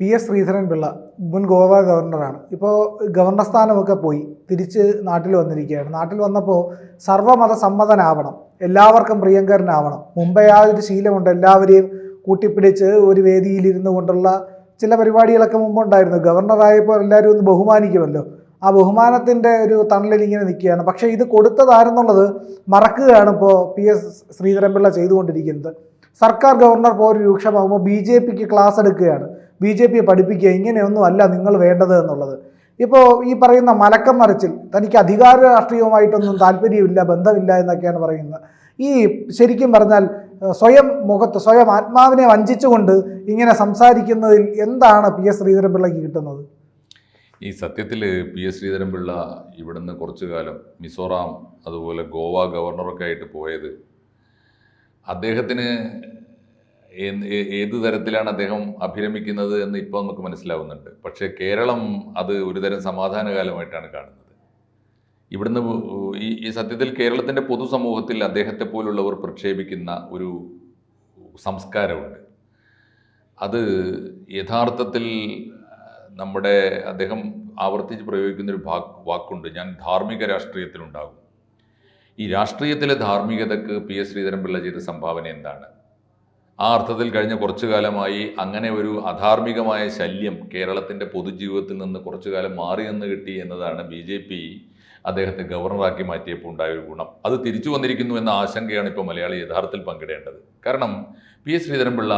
P S Sreedharan Pillai മുൻ ഗോവ ഗവർണറാണ്. ഇപ്പോൾ governor സ്ഥാനമൊക്കെ പോയി തിരിച്ച് നാട്ടിൽ വന്നിരിക്കുകയാണ്. നാട്ടിൽ വന്നപ്പോൾ സർവമത സമ്മതനാവണം എല്ലാവർക്കും പ്രിയങ്കരനാവണം. മുമ്പേ ആ ഒരു ശീലമുണ്ട് എല്ലാവരെയും കൂട്ടിപ്പിടിച്ച് ഒരു വേദിയിലിരുന്നു കൊണ്ടുള്ള ചില പരിപാടികളൊക്കെ മുമ്പുണ്ടായിരുന്നു. ഗവർണറായപ്പോൾ എല്ലാവരും ഒന്ന് ബഹുമാനിക്കുമല്ലോ. ആ ബഹുമാനത്തിന്റെ ഒരു തണലിൽ ഇങ്ങനെ നിൽക്കുകയാണ്. പക്ഷേ ഇത് കൊടുത്തതാരെന്നുള്ളത് മറക്കുകയാണ് ഇപ്പോൾ പി എസ് ശ്രീധരൻപിള്ള ചെയ്തുകൊണ്ടിരിക്കുന്നത്. സർക്കാർ ഗവർണർ പോലും രൂക്ഷമാകുമ്പോൾ ബി ജെ പിക്ക് ക്ലാസ് എടുക്കുകയാണ്. ബി ജെ പിയെ പഠിപ്പിക്കുക ഇങ്ങനെയൊന്നും അല്ല നിങ്ങൾ വേണ്ടത് എന്നുള്ളത്. ഇപ്പോൾ ഈ പറയുന്ന മലക്കം മറിച്ചിൽ തനിക്ക് അധികാര രാഷ്ട്രീയവുമായിട്ടൊന്നും താല്പര്യമില്ല ബന്ധമില്ല എന്നൊക്കെയാണ് പറയുന്നത്. ഈ ശരിക്കും പറഞ്ഞാൽ സ്വയം മുഖത്ത് സ്വയം ആത്മാവിനെ വഞ്ചിച്ചുകൊണ്ട് ഇങ്ങനെ സംസാരിക്കുന്നതിൽ എന്താണ് പി എസ് ശ്രീധരൻപിള്ളയ്ക്ക് കിട്ടുന്നത്? ഈ സത്യത്തിൽ പി എസ് ശ്രീധരൻപിള്ള ഇവിടുന്ന് കുറച്ചു കാലം മിസോറാം അതുപോലെ ഗോവ ഗവർണറൊക്കെ ആയിട്ട് പോയത്. അദ്ദേഹത്തിന് ഏത് തരത്തിലാണ് അദ്ദേഹം അഭിരമിക്കുന്നത് എന്ന് ഇപ്പോൾ നമുക്ക് മനസ്സിലാവുന്നുണ്ട്. പക്ഷേ കേരളം അത് ഒരുതരം സമാധാനകാലമായിട്ടാണ് കാണുന്നത്. ഇവിടുന്ന് ഈ സത്യത്തിൽ കേരളത്തിന്റെ പൊതുസമൂഹത്തിൽ അദ്ദേഹത്തെ പോലുള്ളവർ പ്രക്ഷേപിക്കുന്ന ഒരു സംസ്കാരമുണ്ട്. അത് യഥാർത്ഥത്തിൽ നമ്മുടെ അദ്ദേഹം ആവർത്തിച്ച് പ്രയോഗിക്കുന്നൊരു വാക്ക് വാക്കുണ്ട്. ഞാൻ ധാർമ്മിക രാഷ്ട്രീയത്തിലുണ്ടാകും. ഈ രാഷ്ട്രീയത്തിലെ ധാർമ്മികതക്ക് പി എസ് ശ്രീധരൻപിള്ള ചെയ്ത സംഭാവന എന്താണ്? ആ അർത്ഥത്തിൽ കഴിഞ്ഞ കുറച്ചു കാലമായി അങ്ങനെ ഒരു അധാർമികമായ ശല്യം കേരളത്തിന്റെ പൊതുജീവിതത്തിൽ നിന്ന് കുറച്ചു കാലം മാറി നിന്ന് കിട്ടി എന്നതാണ് ബി ജെ പി അദ്ദേഹത്തെ ഗവർണറാക്കി മാറ്റിയപ്പോൾ ഉണ്ടായ ഒരു ഗുണം. അത് തിരിച്ചു വന്നിരിക്കുന്നു എന്ന ആശങ്കയാണ് ഇപ്പോൾ മലയാളി യഥാർത്ഥത്തിൽ പങ്കിടേണ്ടത്. കാരണം പി എസ് ശ്രീധരൻപിള്ള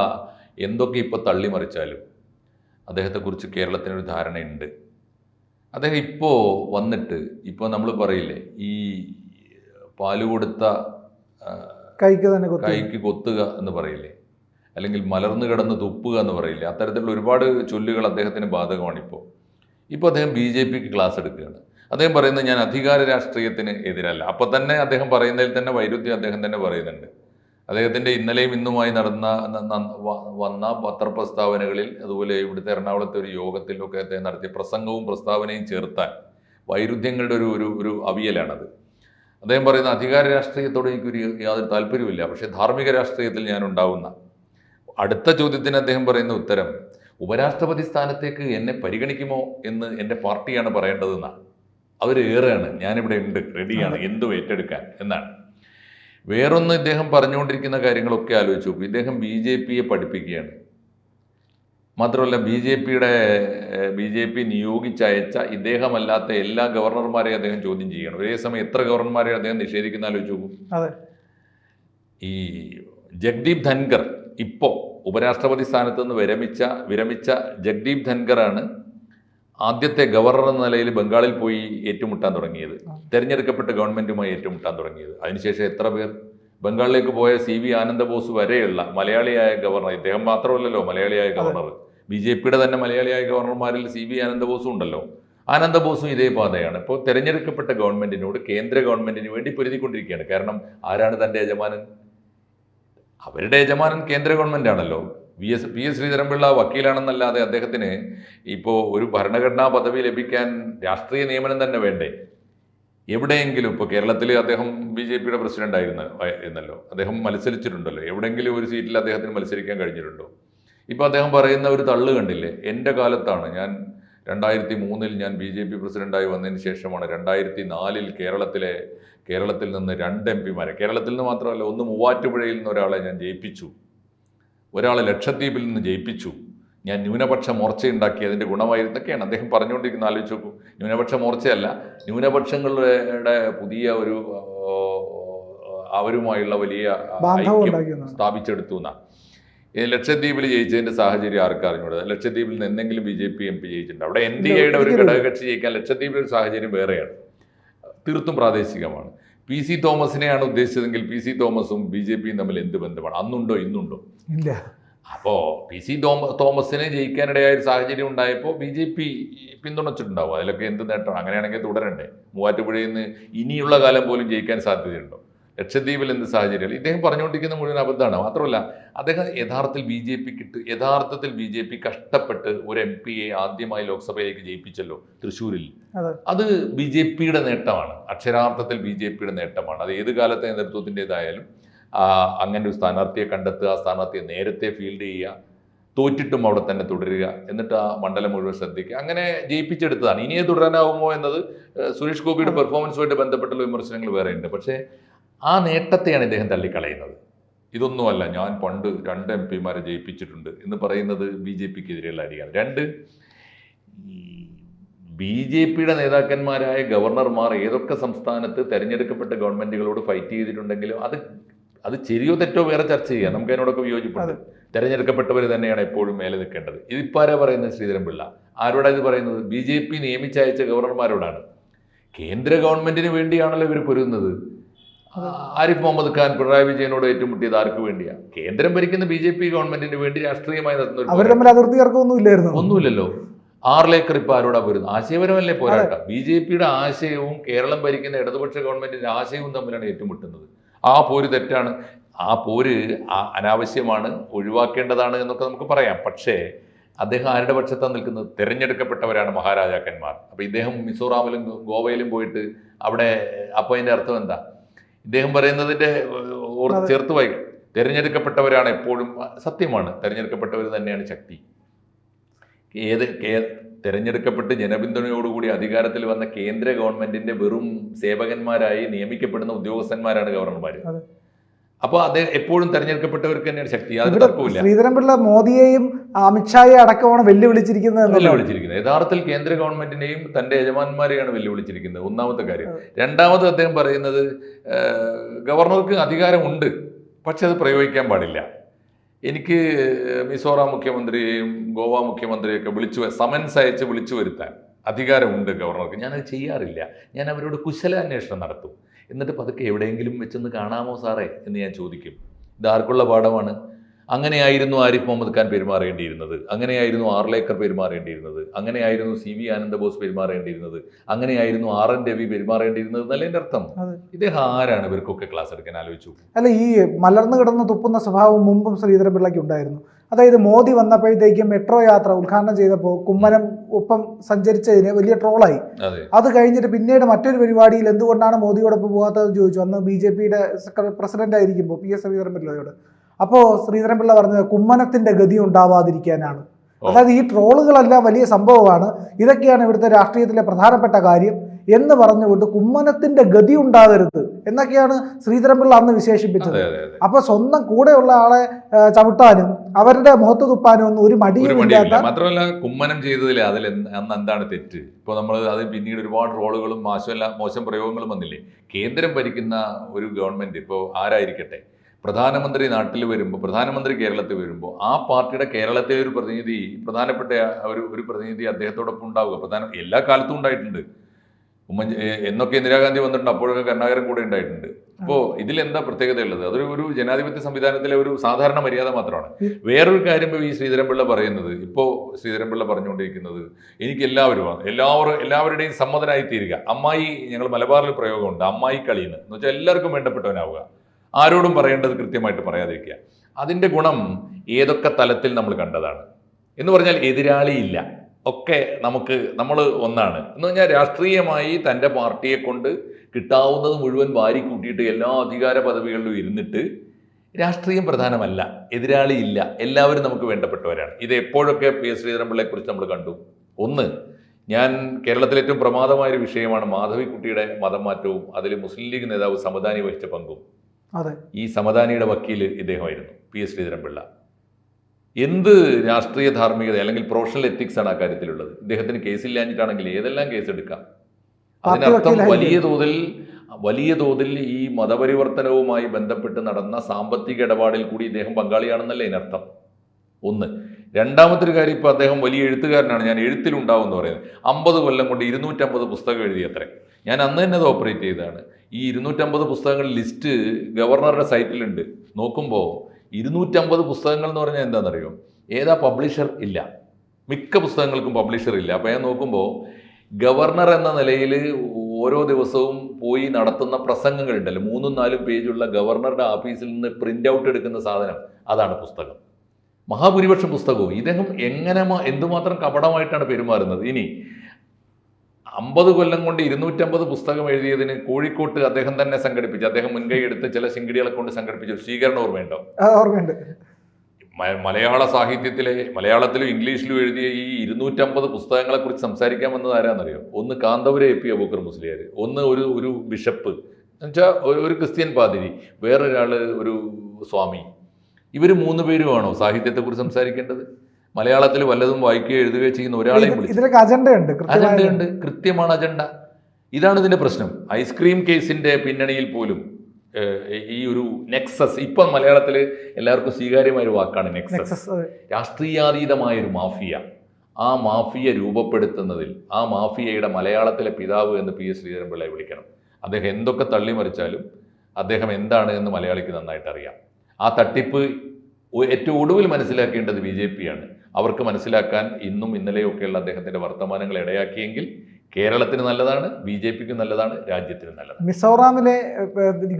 എന്തൊക്കെ ഇപ്പോൾ തള്ളിമറിച്ചാലും അദ്ദേഹത്തെക്കുറിച്ച് കേരളത്തിനൊരു ധാരണയുണ്ട്. അദ്ദേഹം ഇപ്പോൾ വന്നിട്ട് ഇപ്പോൾ നമ്മൾ പറയില്ലേ ഈ പാൽ കൊടുത്ത ആ, കൈക്ക് തന്നെ കൈക്ക് കൊത്തുക എന്ന് പറയില്ലേ അല്ലെങ്കിൽ മലർന്നു കിടന്ന് തുപ്പുക എന്ന് പറയില്ലേ? അത്തരത്തിലുള്ള ഒരുപാട് ചൊല്ലുകൾ അദ്ദേഹത്തിന് ബാധകമാണ് ഇപ്പോൾ അദ്ദേഹം ബി ജെ പിക്ക് ക്ലാസ് എടുക്കുകയാണ്. അദ്ദേഹം പറയുന്നത് ഞാൻ അധികാര രാഷ്ട്രീയത്തിന് എതിരല്ല. അപ്പോൾ തന്നെ അദ്ദേഹം പറയുന്നതിൽ തന്നെ വൈരുദ്ധ്യം അദ്ദേഹം തന്നെ പറയുന്നുണ്ട്. അദ്ദേഹത്തിന്റെ ഇന്നലെയും ഇന്നുമായി നടന്ന വന്ന പത്രപ്രസ്താവനകളിൽ അതുപോലെ ഇവിടുത്തെ എറണാകുളത്തെ ഒരു യോഗത്തിലൊക്കെ അദ്ദേഹം നടത്തിയ പ്രസംഗവും പ്രസ്താവനയും ചേർത്താൽ വൈരുദ്ധ്യങ്ങളുടെ ഒരു ഒരു ഒരു അവിയലാണത്. അദ്ദേഹം പറയുന്ന അധികാര രാഷ്ട്രീയത്തോട് എനിക്കൊരു യാതൊരു താല്പര്യമില്ല പക്ഷേ ധാർമ്മിക രാഷ്ട്രീയത്തിൽ ഞാൻ ഉണ്ടാവുന്ന അടുത്ത ചോദ്യത്തിന് അദ്ദേഹം പറയുന്ന ഉത്തരം ഉപരാഷ്ട്രപതി സ്ഥാനത്തേക്ക് എന്നെ പരിഗണിക്കുമോ എന്ന് എന്റെ പാർട്ടിയാണ് പറയേണ്ടതെന്നാണ് അവർ ഏറെയാണ് ഞാനിവിടെ ഉണ്ട് റെഡിയാണ് എന്തും ഏറ്റെടുക്കാൻ എന്നാണ്. വേറൊന്ന് ഇദ്ദേഹം പറഞ്ഞുകൊണ്ടിരിക്കുന്ന കാര്യങ്ങളൊക്കെ ആലോചിച്ച് നോക്കും. ഇദ്ദേഹം ബി ജെ പിയെ പഠിപ്പിക്കുകയാണ്. മാത്രമല്ല ബി ജെ പിയുടെ ബി ജെ പി നിയോഗിച്ചയച്ച ഇദ്ദേഹമല്ലാത്ത എല്ലാ ഗവർണർമാരെയും അദ്ദേഹം ചോദ്യം ചെയ്യണം ഒരേ സമയം എത്ര ഗവർണർമാരെ അദ്ദേഹം നിഷേധിക്കുന്ന ആലോചിച്ച് നോക്കും ഈ ജഗ്ദീപ് ധൻകർ ഇപ്പോൾ ഉപരാഷ്ട്രപതി സ്ഥാനത്ത് നിന്ന് വിരമിച്ച വിരമിച്ച ജഗ്ദീപ് ധൻഖറാണ് ആദ്യത്തെ ഗവർണർ എന്ന നിലയിൽ ബംഗാളിൽ പോയി ഏറ്റുമുട്ടാൻ തുടങ്ങിയത്. തെരഞ്ഞെടുക്കപ്പെട്ട ഗവൺമെന്റുമായി ഏറ്റുമുട്ടാൻ തുടങ്ങിയത്. അതിനുശേഷം എത്ര പേർ? ബംഗാളിലേക്ക് പോയ സി വി ആനന്ദബോസ് വരെയുള്ള മലയാളിയായ ഗവർണർ ഇദ്ദേഹം മാത്രമല്ലല്ലോ മലയാളിയായ ഗവർണർ. ബി ജെ പിയുടെ തന്നെ മലയാളിയായ ഗവർണർമാരിൽ സി വി ആനന്ദബോസും ഉണ്ടല്ലോ. ആനന്ദബോസും ഇതേ പാതയാണ്. ഇപ്പോൾ തെരഞ്ഞെടുക്കപ്പെട്ട ഗവൺമെന്റിനോട് കേന്ദ്ര ഗവൺമെന്റിന് വേണ്ടി പൊരുതിക്കൊണ്ടിരിക്കുകയാണ്. കാരണം ആരാണ് തന്റെ യജമാനൻ? അവരുടെ യജമാനൻ കേന്ദ്ര ഗവൺമെന്റ് ആണല്ലോ. V S P S Sreedharan Pillai വക്കീലാണെന്നല്ലാതെ അദ്ദേഹത്തിന് ഇപ്പോൾ ഒരു ഭരണഘടനാ പദവി ലഭിക്കാൻ രാഷ്ട്രീയ നിയമനം തന്നെ വേണ്ടേ? എവിടെയെങ്കിലും ഇപ്പോൾ കേരളത്തിൽ അദ്ദേഹം ബി ജെ പിയുടെ പ്രസിഡന്റ് ആയിരുന്നു എന്നല്ലോ. അദ്ദേഹം മത്സരിച്ചിട്ടുണ്ടല്ലോ. എവിടെയെങ്കിലും ഒരു സീറ്റിൽ അദ്ദേഹത്തിന് മത്സരിക്കാൻ കഴിഞ്ഞിട്ടുണ്ടോ? ഇപ്പോൾ അദ്ദേഹം പറയുന്ന ഒരു തള്ളു കണ്ടില്ലേ? എന്റെ കാലത്താണ് ഞാൻ രണ്ടായിരത്തി മൂന്നിൽ ഞാൻ ബി ജെ പി പ്രസിഡന്റായി വന്നതിന് ശേഷമാണ് രണ്ടായിരത്തി നാലിൽ കേരളത്തിലെ കേരളത്തിൽ നിന്ന് രണ്ട് എം പിമാരെ കേരളത്തിൽ നിന്ന് മാത്രമല്ല ഒന്ന് മൂവാറ്റുപുഴയിൽ നിന്ന് ഒരാളെ ഞാൻ ജയിപ്പിച്ചു. ഒരാളെ ലക്ഷദ്വീപിൽ നിന്ന് ജയിപ്പിച്ചു. ഞാൻ ന്യൂനപക്ഷ മോർച്ചയുണ്ടാക്കി അതിന്റെ ഗുണമായിരുന്നൊക്കെയാണ് അദ്ദേഹം പറഞ്ഞുകൊണ്ടിരിക്കുന്ന ആലോചിച്ച് നോക്കൂ. ന്യൂനപക്ഷ മോർച്ചയല്ല ന്യൂനപക്ഷങ്ങളുടെ പുതിയ ഒരു അവരുമായുള്ള വലിയ സ്ഥാപിച്ചെടുത്തു എന്നാ ഈ ലക്ഷദ്വീപിൽ ജയിച്ചതിന്റെ സാഹചര്യം ആർക്കും അറിഞ്ഞൂടാ ലക്ഷദ്വീപിൽ നിന്ന് എന്തെങ്കിലും B J P M P ജയിച്ചിട്ടുണ്ട്? അവിടെ എൻ ഡി എയുടെ ഒരു. ഘടകകക്ഷി ജയിക്കാൻ ലക്ഷദ്വീപിൽ ഒരു സാഹചര്യം വേറെയാണ്. തീർത്തും പ്രാദേശികമാണ്. പി സി തോമസിനെയാണ് ഉദ്ദേശിച്ചതെങ്കിൽ പി സി തോമസും ബി ജെ പിയും തമ്മിൽ എന്ത് ബന്ധമാണ്? അന്നുണ്ടോ ഇന്നുണ്ടോ? ഇല്ല. അപ്പോൾ പി സി തോമ തോമസിനെ ജയിക്കാനിടയായ ഒരു സാഹചര്യം ഉണ്ടായപ്പോൾ ബി ജെ പി പിന്തുണച്ചിട്ടുണ്ടാവും. അതിലൊക്കെ എന്ത് നേട്ടമാണ് അങ്ങനെയാണെങ്കിൽ തുടരണ്ടേ? മൂവാറ്റുപുഴയിൽ നിന്ന് ഇനിയുള്ള കാലം പോലും ജയിക്കാൻ സാധ്യതയുണ്ടോ? ലക്ഷദ്വീപിൽ എന്ത് സാഹചര്യങ്ങൾ ഇദ്ദേഹം പറഞ്ഞുകൊണ്ടിരിക്കുന്ന മുഴുവൻ അബദ്ധമാണ്. മാത്രമല്ല അദ്ദേഹം യഥാർത്ഥത്തിൽ ബി ജെ പി കിട്ട് യഥാർത്ഥത്തിൽ ബി ജെ പി കഷ്ടപ്പെട്ട് ഒരു എം പിയെ ആദ്യമായി ലോക്സഭയിലേക്ക് ജയിപ്പിച്ചല്ലോ തൃശ്ശൂരിൽ. അതെ. ബി ജെ പിയുടെ നേട്ടമാണ്. അക്ഷരാർത്ഥത്തിൽ ബി ജെ പിയുടെ നേട്ടമാണ്. അത് ഏത് കാലത്തെ നേതൃത്വത്തിന്റെതായാലും അങ്ങനെ ഒരു സ്ഥാനാർത്ഥിയെ കണ്ടെത്തുക ആ സ്ഥാനാർത്ഥിയെ നേരത്തെ ഫീൽഡ് ചെയ്യുക തോറ്റിട്ടും അവിടെ തന്നെ തുടരുക എന്നിട്ട് ആ മണ്ഡലം മുഴുവൻ ശ്രദ്ധിക്കുക. അങ്ങനെ ജയിപ്പിച്ചെടുത്തതാണ്. ഇനിയേ തുടരാനാവുമോ എന്നത് സുരേഷ് ഗോപിയുടെ പെർഫോമൻസുമായിട്ട് ബന്ധപ്പെട്ടുള്ള വിമർശനങ്ങൾ വേറെയുണ്ട്. പക്ഷേ ആ നേട്ടത്തെയാണ് ഇദ്ദേഹം തള്ളിക്കളയുന്നത്. ഇതൊന്നുമല്ല ഞാൻ പണ്ട് രണ്ട് എം പിമാരെ ജയിപ്പിച്ചിട്ടുണ്ട് എന്ന് പറയുന്നത് ബി ജെ പിക്ക് എതിരെയുള്ള അടിയാണ്. രണ്ട് ബി ജെ പിയുടെ നേതാക്കന്മാരായ ഗവർണർമാർ ഏതൊക്കെ സംസ്ഥാനത്ത് തെരഞ്ഞെടുക്കപ്പെട്ട ഗവൺമെന്റുകളോട് ഫൈറ്റ് ചെയ്തിട്ടുണ്ടെങ്കിലും അത് അത് ശരിയോ തെറ്റോ വേറെ ചർച്ച ചെയ്യാം. നമുക്ക് അതിനോടൊക്കെ വിയോജിപ്പുണ്ട്. തെരഞ്ഞെടുക്കപ്പെട്ടവർ തന്നെയാണ് എപ്പോഴും മേലെ നിൽക്കേണ്ടത്. ഇതിപ്പോൾ ആരാ പറയുന്നത്? ശ്രീധരൻപിള്ള ആരോടാ ഇത് പറയുന്നത്? ബി ജെ പി നിയമിച്ചയച്ച ഗവർണർമാരോടാണ്. കേന്ദ്ര ഗവൺമെന്റിന് വേണ്ടിയാണല്ലോ ഇവർ പൊരുതുന്നത്. ആരിഫ് മുഹമ്മദ് ഖാൻ പിണറായി വിജയനോട് ഏറ്റുമുട്ടിയത് ആർക്ക് വേണ്ടിയാ? കേന്ദ്രം ഭരിക്കുന്ന ബി ജെ പി ഗവൺമെന്റിന് വേണ്ടി രാഷ്ട്രീയമായി നടത്തുന്ന അവർ തമ്മിൽ അതിർത്തി തർക്കമൊന്നും ഒന്നുമില്ലല്ലോ. ആറിലേക്കർ ഇപ്പൊ ആരോടാ വരുന്നത് ആശയപരമല്ലേ പോരാട്ടം? ബി ജെ പിയുടെ ആശയവും കേരളം ഭരിക്കുന്ന ഇടതുപക്ഷ ഗവൺമെന്റിന്റെ ആശയവും തമ്മിലാണ് ഏറ്റുമുട്ടുന്നത്. ആ പോര് തെറ്റാണ്. ആ പോര് അനാവശ്യമാണ് ഒഴിവാക്കേണ്ടതാണ് എന്നൊക്കെ നമുക്ക് പറയാം. പക്ഷേ അദ്ദേഹം ആരുടെ പക്ഷത്താണ് നിൽക്കുന്നത്? തിരഞ്ഞെടുക്കപ്പെട്ടവരാണ് മഹാരാജാക്കന്മാർ. അപ്പൊ ഇദ്ദേഹം മിസോറാമിലും ഗോവയിലും പോയിട്ട് അവിടെ അപ്പൊ അതിന്റെ അർത്ഥം എന്താ? ഇദ്ദേഹം പറയുന്നതിന്റെ. ചേർത്ത് വായിക്കും തിരഞ്ഞെടുക്കപ്പെട്ടവരാണ് എപ്പോഴും സത്യമാണ് തിരഞ്ഞെടുക്കപ്പെട്ടവർ തന്നെയാണ് ശക്തി ഏത് കേ തിരഞ്ഞെടുക്കപ്പെട്ട് ജനപിന്തുണയോടുകൂടി അധികാരത്തിൽ വന്ന കേന്ദ്ര ഗവൺമെന്റിന്റെ വെറും സേവകന്മാരായി നിയമിക്കപ്പെടുന്ന ഉദ്യോഗസ്ഥന്മാരാണ് ഗവർണർമാർ. അപ്പോൾ അത് എപ്പോഴും തെരഞ്ഞെടുക്കപ്പെട്ടവർക്ക് തന്നെയാണ് ശക്തി. അത് തർക്കമില്ല. ശ്രീധരൻപിള്ള മോദിയെയും അമിത്ഷായെ അടക്കമാണ് വെല്ലുവിളിച്ചിരിക്കുന്നത് വെല്ലുവിളിച്ചിരിക്കുന്നത്. യഥാർത്ഥത്തിൽ കേന്ദ്ര ഗവൺമെന്റിനെയും തന്റെ യജമാന്മാരെയാണ് വെല്ലുവിളിച്ചിരിക്കുന്നത്. ഒന്നാമത്തെ കാര്യം. രണ്ടാമത് അദ്ദേഹം പറയുന്നത് ഗവർണർക്ക് അധികാരമുണ്ട് പക്ഷെ അത് പ്രയോഗിക്കാൻ പാടില്ല. എനിക്ക് മിസോറാം മുഖ്യമന്ത്രിയെയും ഗോവ മുഖ്യമന്ത്രിയൊക്കെ വിളിച്ചു സമൻസ് അയച്ച് വിളിച്ചു വരുത്താൻ അധികാരമുണ്ട് ഗവർണർക്ക്. ഞാനത് ചെയ്യാറില്ല. ഞാൻ അവരോട് കുശല അന്വേഷണം നടത്തും. എന്നിട്ട് പതുക്കെ എവിടെയെങ്കിലും വെച്ചെന്ന് കാണാമോ സാറേ എന്ന് ഞാൻ ചോദിക്കും. ഇത് ആർക്കുള്ള പാഠമാണ്? അങ്ങനെയായിരുന്നു ആരിഫ് മുഹമ്മദ് ഖാൻ പെരുമാറേണ്ടിയിരുന്നത്. അങ്ങനെയായിരുന്നു ആർലേക്കർ പെരുമാറേണ്ടിയിരുന്നത്. അങ്ങനെയായിരുന്നു സി വി ആനന്ദബോസ് പെരുമാറേണ്ടിയിരുന്നത്. അങ്ങനെയായിരുന്നു ആർ എൻ രവി പെരുമാറേണ്ടിയിരുന്നത് എന്നല്ല എന്റെ അർത്ഥം. ഇദ്ദേഹം ആരാണ്? ഇവർക്കൊക്കെ ക്ലാസ് എടുക്കാൻ ആലോചിച്ചു. അല്ല ഈ മലർന്നു കിടന്ന് തുപ്പുന്ന സ്വഭാവം മുമ്പും ശ്രീധരൻപിള്ളയ്ക്ക് ഉണ്ടായിരുന്നു. അതായത് മോദി വന്നപ്പോഴത്തേക്കും മെട്രോ യാത്ര ഉദ്ഘാടനം ചെയ്തപ്പോൾ കുമ്മനം ഒപ്പം സഞ്ചരിച്ചതിന് വലിയ ട്രോളായി. അതെ. കഴിഞ്ഞിട്ട് പിന്നീട് മറ്റൊരു പരിപാടിയിൽ എന്തുകൊണ്ടാണ് മോദിയോടൊപ്പം പോകാത്തതെന്ന് ചോദിച്ചു. അന്ന് ബി ജെ പിയുടെ പ്രസിഡന്റ് ആയിരിക്കുമ്പോൾ പി എസ് ശ്രീധരൻപിള്ളയോട്. അപ്പോൾ ശ്രീധരൻപിള്ള പറഞ്ഞത് കുമ്മനത്തിന്റെ ഗതി ഉണ്ടാവാതിരിക്കാനാണ്. അതായത് ഈ ട്രോളുകളെല്ലാം വലിയ സംഭവമാണ്. ഇതൊക്കെയാണ് ഇവിടുത്തെ രാഷ്ട്രീയത്തിലെ പ്രധാനപ്പെട്ട കാര്യം. എന്ന് പറഞ്ഞുകൊണ്ട് കുമ്മനത്തിന്റെ ഗതി ഉണ്ടാകരുത് എന്നൊക്കെയാണ് ശ്രീധരൻപിള്ള അന്ന് വിശേഷിപ്പിച്ചത്. അപ്പൊ സ്വന്തം കൂടെയുള്ള ആളെ ചവിട്ടാനും അവരുടെ മുഖത്ത് തുപ്പാനും ഒന്നും ഒരു ഒരു മടിയും മാത്രമല്ല കുമ്മനം ചെയ്തതിൽ അതിൽ അന്ന് എന്താണ് തെറ്റ്? ഇപ്പോൾ നമ്മൾ അത് പിന്നീട് ഒരുപാട് റോളുകളും മോശമല്ല മോശം പ്രയോഗങ്ങളും വന്നില്ലേ? കേന്ദ്രം ഭരിക്കുന്ന ഒരു ഗവൺമെന്റ് ഇപ്പോ ആരായിരിക്കട്ടെ? പ്രധാനമന്ത്രി നാട്ടിൽ വരുമ്പോൾ പ്രധാനമന്ത്രി കേരളത്തിൽ വരുമ്പോൾ ആ പാർട്ടിയുടെ കേരളത്തിലെ ഒരു പ്രതിനിധി പ്രധാനപ്പെട്ട ഒരു ഒരു പ്രതിനിധി അദ്ദേഹത്തോടൊപ്പം ഉണ്ടാവുക. പ്രധാന എല്ലാ കാലത്തും ഉണ്ടായിട്ടുണ്ട്. ഉമ്മൻ എന്നൊക്കെ ഇന്ദിരാഗാന്ധി വന്നിട്ടുണ്ട്. അപ്പോഴൊക്കെ കരുണാകരൻ കൂടെ ഉണ്ടായിട്ടുണ്ട്. അപ്പോൾ ഇതിൽ എന്താ പ്രത്യേകത ഉള്ളത് അതൊരു ഒരു ജനാധിപത്യ സംവിധാനത്തിലെ ഒരു സാധാരണ മര്യാദ മാത്രമാണ്. വേറൊരു കാര്യം ഈ ശ്രീധരൻപിള്ള പറയുന്നത്. ഇപ്പോൾ ശ്രീധരൻപിള്ള പറഞ്ഞുകൊണ്ടിരിക്കുന്നത് എനിക്ക് എല്ലാവരും എല്ലാവരും എല്ലാവരുടെയും സമ്മതനായി തീരുക അമ്മായി ഞങ്ങൾ മലബാറിൽ പ്രയോഗമുണ്ട്. അമ്മായി കളിയെന്ന് എന്ന് വെച്ചാൽ എല്ലാവർക്കും വേണ്ടപ്പെട്ടവനാവുക. ആരോടും പറയേണ്ടത് കൃത്യമായിട്ട് പറയാതിരിക്കുക. അതിന്റെ ഗുണം ഏതൊക്കെ തലത്തിൽ നമ്മൾ കണ്ടതാണ്. എന്ന് പറഞ്ഞാൽ എതിരാളിയില്ല ഒക്കെ നമുക്ക് നമ്മൾ ഒന്നാണ്. എന്ന് പറഞ്ഞാൽ രാഷ്ട്രീയമായി തന്റെ പാർട്ടിയെ കൊണ്ട് കിട്ടാവുന്നത് മുഴുവൻ വാരി കൂട്ടിയിട്ട് എല്ലാ അധികാര പദവികളിലും ഇരുന്നിട്ട് രാഷ്ട്രീയം പ്രധാനമല്ല എതിരാളി ഇല്ല എല്ലാവരും നമുക്ക് വേണ്ടപ്പെട്ടവരാണ്. ഇത് എപ്പോഴൊക്കെ പി എസ് ശ്രീധരൻപിള്ളയെ കുറിച്ച് നമ്മൾ കണ്ടു? ഒന്ന് ഞാൻ കേരളത്തിലെ ഏറ്റവും പ്രമാദമായൊരു വിഷയമാണ് മാധവിക്കുട്ടിയുടെ മതം മാറ്റവും അതിൽ മുസ്ലിം ലീഗ് നേതാവ് സമദാനി വഹിച്ച പങ്കും. അതെ. ഈ സമദാനിയുടെ വക്കീൽ ഇദ്ദേഹമായിരുന്നു പി എസ് ശ്രീധരൻപിള്ള. എന്ത് രാഷ്ട്രീയ ധാർമ്മികത അല്ലെങ്കിൽ പ്രൊഫഷണൽ എത്തിക്സ് ആണ് ആ കാര്യത്തിലുള്ളത്? ഇദ്ദേഹത്തിന് കേസില്ലാഞ്ഞിട്ടാണെങ്കിൽ ഏതെല്ലാം കേസ് എടുക്കാം? അതിനർത്ഥം വലിയ തോതിൽ വലിയ തോതിൽ ഈ മതപരിവർത്തനവുമായി ബന്ധപ്പെട്ട് നടന്ന സാമ്പത്തിക ഇടപാടിൽ കൂടി ഇദ്ദേഹം പങ്കാളിയാണെന്നല്ലേ ഇതിനർത്ഥം? ഒന്ന്. രണ്ടാമത്തെ ഒരു കാര്യം ഇപ്പോൾ അദ്ദേഹം വലിയ എഴുത്തുകാരനാണ്. ഞാൻ എഴുത്തിലുണ്ടാവും എന്ന് പറയുന്നത്. അമ്പത് കൊല്ലം കൊണ്ട് ഇരുന്നൂറ്റമ്പത് പുസ്തകം എഴുതി എഴുതിയത്രേ ഞാൻ അന്ന് തന്നെ അത് ഓപ്പറേറ്റ് ചെയ്തതാണ്. ഈ ഇരുന്നൂറ്റമ്പത് പുസ്തകങ്ങൾ ലിസ്റ്റ് ഗവർണറുടെ സൈറ്റിലുണ്ട് നോക്കുമ്പോൾ ഇരുന്നൂറ്റമ്പത് പുസ്തകങ്ങൾ എന്ന് പറഞ്ഞാൽ എന്താണെന്നറിയോ? ഏതാ പബ്ലിഷർ ഇല്ല. മിക്ക പുസ്തകങ്ങൾക്കും പബ്ലിഷർ ഇല്ല. അപ്പോൾ ഞാൻ നോക്കുമ്പോൾ ഗവർണർ എന്ന നിലയിൽ ഓരോ ദിവസവും പോയി നടത്തുന്ന പ്രസംഗങ്ങളുണ്ടല്ലോ. മൂന്നും നാലും പേജുള്ള ഗവർണറുടെ ഓഫീസിൽ നിന്ന് പ്രിന്റ് ഔട്ട് എടുക്കുന്ന സാധനം. അതാണ് പുസ്തകം. മഹാഭൂരിപക്ഷം പുസ്തകവും. ഇദ്ദേഹം എങ്ങനെ എന്തുമാത്രം കപടമായിട്ടാണ് പെരുമാറുന്നത്? ഇനി അമ്പത് കൊല്ലം കൊണ്ട് ഇരുന്നൂറ്റമ്പത് പുസ്തകം എഴുതിയതിന് കോഴിക്കോട്ട് അദ്ദേഹം തന്നെ സംഘടിപ്പിച്ചു. അദ്ദേഹം മുൻകൈ എടുത്ത് ചില ശിങ്കിടികളെ കൊണ്ട് സംഘടിപ്പിച്ചു. സ്വീകരണ ഓർമ്മയുണ്ടോ? ഓർമ്മയുണ്ട്. മലയാള സാഹിത്യത്തിലെ മലയാളത്തിലും ഇംഗ്ലീഷിലും എഴുതിയ ഈ ഇരുന്നൂറ്റമ്പത് പുസ്തകങ്ങളെ കുറിച്ച് സംസാരിക്കാൻ വന്നത് ആരാന്നറിയോ? ഒന്ന് കാന്തപുര എ പി അബൂക്കർ മുസ്ലിയാർ. ഒന്ന് ഒരു ഒരു ബിഷപ്പ്. എന്നുവെച്ചാൽ ഒരു ക്രിസ്ത്യൻ പാതിരി വേറൊരാൾ ഒരു സ്വാമി. ഇവർ മൂന്ന് പേരുമാണോ സാഹിത്യത്തെക്കുറിച്ച് സംസാരിക്കേണ്ടത്? മലയാളത്തിൽ വല്ലതും വായിക്കുകയോ എഴുതുകയോ ചെയ്യുന്ന ഒരാളെയും ഇതിലൊക്കെ അജണ്ടയുണ്ട് അജണ്ടയുണ്ട് കൃത്യമാണ് അജണ്ട. ഇതാണ് ഇതിന്റെ പ്രശ്നം. ഐസ്ക്രീം കേസിന്റെ പിന്നണിയിൽ പോലും ഈ ഒരു നെക്സസ് ഇപ്പം മലയാളത്തിൽ എല്ലാവർക്കും സ്വീകാര്യമായ ഒരു വാക്കാണ് നെക്സസ്. രാഷ്ട്രീയാതീതമായ ഒരു മാഫിയ. ആ മാഫിയ രൂപപ്പെടുത്തുന്നതിൽ ആ മാഫിയയുടെ മലയാളത്തിലെ പിതാവ് എന്ന് പി എസ് ശ്രീധരൻപിള്ളയെ വിളിക്കണം. അദ്ദേഹം എന്തൊക്കെ തള്ളിമറിച്ചാലും അദ്ദേഹം എന്താണ് എന്ന് മലയാളിക്ക് നന്നായിട്ട് അറിയാം ആ തട്ടിപ്പ് ഏറ്റവും ഒടുവിൽ മനസ്സിലാക്കേണ്ടത് ബി ജെ പി ആണ്. അവർക്ക് മനസ്സിലാക്കാൻ ഇന്നും ഇന്നലെയൊക്കെയുള്ള അദ്ദേഹത്തിന്റെ വർത്തമാനങ്ങൾ ഇടയാക്കിയെങ്കിൽ കേരളത്തിന് നല്ലതാണ് ബി ജെ പിക്ക് നല്ലതാണ് രാജ്യത്തിന് നല്ലതാണ്. മിസോറാമിലെ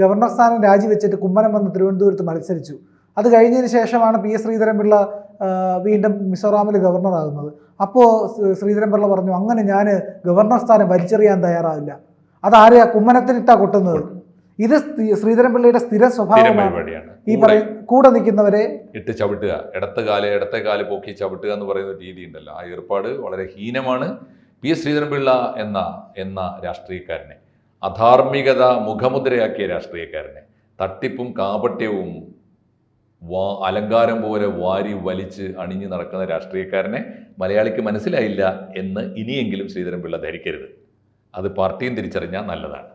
ഗവർണർ സ്ഥാനം രാജിവെച്ചിട്ട് കുമ്മനം വന്ന് തിരുവനന്തപുരത്ത് മത്സരിച്ചു. അത് കഴിഞ്ഞതിന് ശേഷമാണ് പി എസ് ശ്രീധരൻപിള്ള വീണ്ടും മിസോറാമിൽ ഗവർണറാകുന്നത്. അപ്പോൾ ശ്രീധരൻപിള്ള പറഞ്ഞു അങ്ങനെ ഞാൻ ഗവർണർ സ്ഥാനം വലിച്ചെറിയാൻ തയ്യാറാവില്ല. അതാരെയാ കുമ്മനത്തിനിട്ടാ കൊട്ടുന്നത്? ഇത് ശ്രീധരൻപിള്ളയുടെ സ്ഥിര സ്വഭാവമാണ്. ഈ പറയും കൂടെ നിൽക്കുന്നവരെ ഇട്ട് ചവിട്ടുക. ഇടത്ത കാൽ ഇടത്തെ കാൽ പോക്കി ചവിട്ടുക എന്ന് പറയുന്ന രീതി ഉണ്ടല്ലോ. ആ ഏർപ്പാട് വളരെ ഹീനമാണ് പി. എസ്. ശ്രീധരൻപിള്ള എന്ന എന്ന രാഷ്ട്രീയക്കാരനെ. അധാർമികത മുഖമുദ്രയാക്കിയ രാഷ്ട്രീയക്കാരനെ. തട്ടിപ്പും കാപട്യവും വാ അലങ്കാരം പോലെ വാരി വലിച്ച് അണിഞ്ഞു നടക്കുന്ന രാഷ്ട്രീയക്കാരനെ മലയാളിക്ക് മനസ്സിലായില്ല എന്ന് ഇനിയെങ്കിലും ശ്രീധരൻപിള്ള ധരിക്കരുത്. അത് പാർട്ടിയും തിരിച്ചറിഞ്ഞാൽ നല്ലതാണ്.